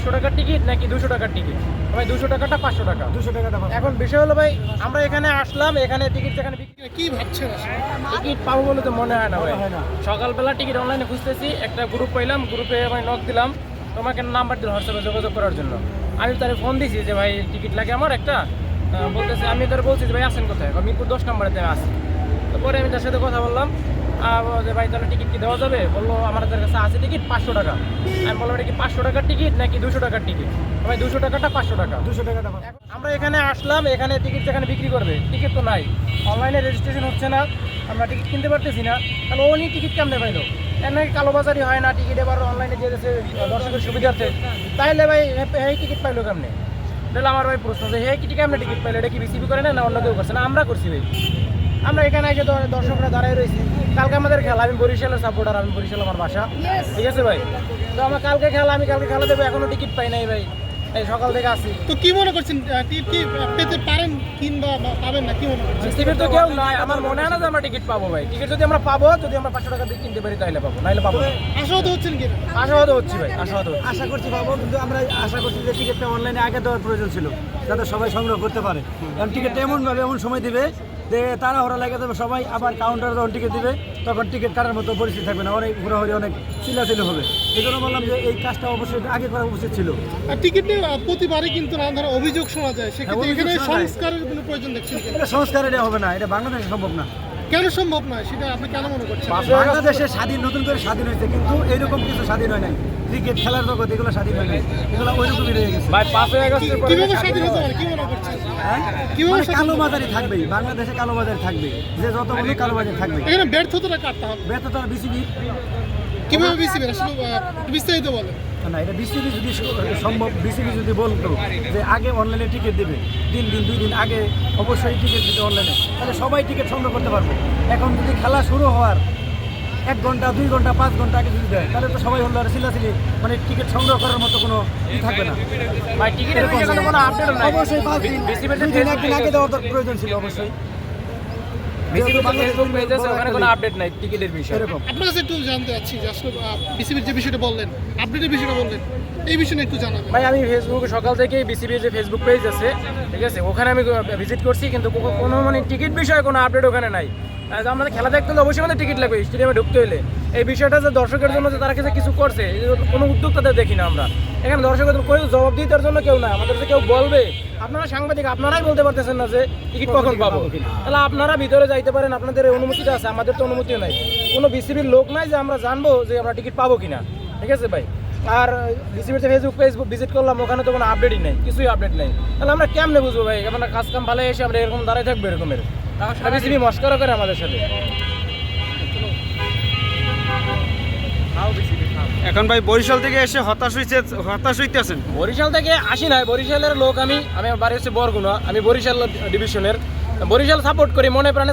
পাঁচশো টাকার টিকিট নাকি দুশো টাকার টিকিট ভাই দুশো টাকাটা পাঁচশো টাকা। দুশো টাকাটা এখন বিষয় হলো ভাই আমরা এখানে আসলাম এখানে টিকিট যেখানে বিক্রি কি ভাবছেন টিকিট পাবো বলে তো মনে হয় না ভাই। সকালবেলা টিকিট অনলাইনে খুঁজতেছি একটা গ্রুপ পাইলাম গ্রুপে আমি নক দিলাম তোমাকে নাম্বার দিল হোয়াটসঅ্যাপে যোগাযোগ করার জন্য। আমি তারে ফোন দিছি যে ভাই টিকিট লাগে আমার একটা? বলতেছে আমি তার বলছি যে ভাই আসেন কোথায়? আমি মিরপুর দশ নম্বরে আমি আসি তো পরে আমি তার সাথে কথা বললাম। যে ভাই তাহলে টিকিট কি দেওয়া যাবে? বলল আমাদের কাছে আছে টিকিট পাঁচশো টাকা। আমি বললাম এটা কি পাঁচশো টাকার টিকিট নাকি দুশো টাকার টিকিট? ভাই দুশো টাকাটা পাঁচশো টাকা। দুশো টাকাটা। আমরা এখানে আসলাম এখানে টিকিট যেখানে বিক্রি করবে টিকিট তো নাই। অনলাইনে রেজিস্ট্রেশন হচ্ছে না আমরা টিকিট কিনতে পারতেছি না। তাহলে নিয়ে টিকিট কেমনে পাইলো? এর নাকি কালোবাজারি হয় না টিকিট এবার অনলাইনে দিয়ে দিয়েছে দর্শকের সুবিধার্থে। তাইলে ভাই এই টিকিট পাইলো কেমনে? তাহলে আমার ভাই প্রশ্ন যে হে কি কেমনে টিকিট পাইলো? এটা কি বিসিবি করে না অন্য কেউ করছে? না আমরা করছি ভাই। আমরা এখানে এসে দর্শকরা দাঁড়ায় রয়েছি। কালকে আমাদের খেলা আমি বরিশালের সাপোর্টার আমি বরিশাল আমার বাসা। ঠিক আছে ভাই? তো আমার কালকে খেলা আমি কালকে খেলা দেবো এখনও টিকিট পাই নাই ভাই। এই সকাল থেকে আসি। তো কি মনে করছেন টিকিট কি পেতে পারেন কিংবা বা পাবেন না কি মনে করছেন? টিকিট তো কেউ নাই আমার মনে হয় না যে আমরা টিকিট পাবো ভাই। টিকিট যদি আমরা পাবো যদি আমরা পাঁচশো টাকা দিয়ে কিনতে পারি তাহলে পাবো নাইলে পাবো না। আশাহত হচ্ছেন কি? আশাবাদ হচ্ছি ভাই আশাবাদ আশা করছি পাবো কিন্তু আমরা আশা করছি যে টিকিটটা অনলাইনে আগে দেওয়ার প্রয়োজন ছিল যাতে সবাই সংগ্রহ করতে পারে। কারণ টিকিটটা এমনভাবে এমন সময় দিবে তারা ওরা লাগে দেবে সবাই আবার কাউন্টারে যখন টিকিট দিবে তখন টিকিট কাটার মতো পরিস্থিতি থাকবে না। অনেক ঘোরাঘুরি অনেক চিল্লাচিল্লি হবে। এই জন্য বললাম যে এই কাজটা অবশ্যই আগে করা উচিত ছিল। আর টিকিট নিয়ে প্রতিবারই কিন্তু নানা ধরনের অভিযোগ শোনা যায়। সেক্ষেত্রে হ্যাঁ, এখানে সংস্কারের কোনো প্রয়োজন দেখছি এটা সংস্কার এটা হবে না এটা বাংলাদেশে সম্ভব না। কেন সম্ভব নয়? সেটা আপনি কেন মনে করছেন? বাংলাদেশে স্বাধীন নতুন করে স্বাধীন হয়েছে কিন্তু এইরকম কিছু স্বাধীন হয় নাই। ক্রিকেট খেলার জগৎ এগুলো স্বাধীন হয় নাই। এগুলো ওইরকমই রয়ে গেছে। ভাই পাঁচই আগস্টের পরে কীভাবে স্বাধীন হতে পারে? কি মনে করছেন? হ্যাঁ? কীভাবে মানে কালো বাজারি থাকবেই বাংলাদেশে কালো বাজারি থাকবে যে যত বলি কালো বাজারি থাকবে। এখানে ব্যর্থতাটা কাটতে হবে? বেতন বিসিবি কীভাবে বিসিবি আসলে বিস্তারিত বলেন। না এটা বিসিবি যদি সম্ভব বিসিবি যদি বলতো যে আগে অনলাইনে টিকিট দেবে তিন দিন দুই দিন আগে অবশ্যই টিকিট দিতে অনলাইনে তাহলে সবাই টিকিট সংগ্রহ করতে পারব। এখন যদি খেলা শুরু হওয়ার এক ঘণ্টা দুই ঘণ্টা পাঁচ ঘণ্টা আগে যদি দেয় তাহলে তো সবাই হলো আর সিলাসিলি মানে টিকিট সংগ্রহ করার মতো কোনো ই থাকবে না। অবশ্যই পাঁচ দিন একদিন আগে দেওয়ার প্রয়োজন ছিল অবশ্যই। আপনার একটু জানতে চাচ্ছি বিসিবির যে বিষয়টা বললেন আপডেটের বিষয়টা বললেন এই বিষয়ে একটু জানাবেন। ভাই আমি ফেসবুকে সকাল থেকেই বিসিবি যে ফেসবুক পেজ আছে ঠিক আছে ওখানে আমি ভিজিট করছি কিন্তু কোনো মানে টিকিট বিষয়ে কোনো আপডেট ওখানে নাই। আমাদের খেলা দেখতে হলে অবশ্যই আমাদের টিকিট লাগবে স্টেডিয়ামে ঢুকতে হলে। এই বিষয়টা যে দর্শকের জন্য যে তারা কিছু কিছু করছে কোনো উদ্যোগ তাদের দেখি না আমরা। এখানে দর্শকের কেউ জবাব দিতে জন্য কেউ না আমাদের কেউ বলবে আপনারা সাংবাদিক আপনারাই বলতে পারতেছেন না যে টিকিট কখন পাবো তাহলে আপনারা ভিতরে যাইতে পারেন আপনাদের অনুমতিটা আছে আমাদের তো অনুমতিও নাই। কোনো বিসিবির লোক নাই যে আমরা জানব যে আমরা টিকিট পাবো কিনা। ঠিক আছে ভাই? আর বিসিবির ফেসবুক ফেসবুক ভিজিট করলাম ওখানে তো কোনো আপডেটই নেই কিছুই আপডেট নেই। তাহলে আমরা কেমনে বুঝব ভাই? আমরা কাজ কাম ভালো এসে আমরা এরকম দাঁড়াই থাকব এরকমের। বিসিবি মস্করা করে আমাদের সাথে। এখন ভাই বরিশাল থেকে এসে হতাশ হইছে, হতাশ হইতেছেন? বরিশাল থেকে আসি নাই। বরিশালের লোক আমি আমি বাড়ি হচ্ছে বরগুনা। আমি বরিশাল ডিভিশনের। বরিশাল সাপোর্ট করি, মনে প্রাণে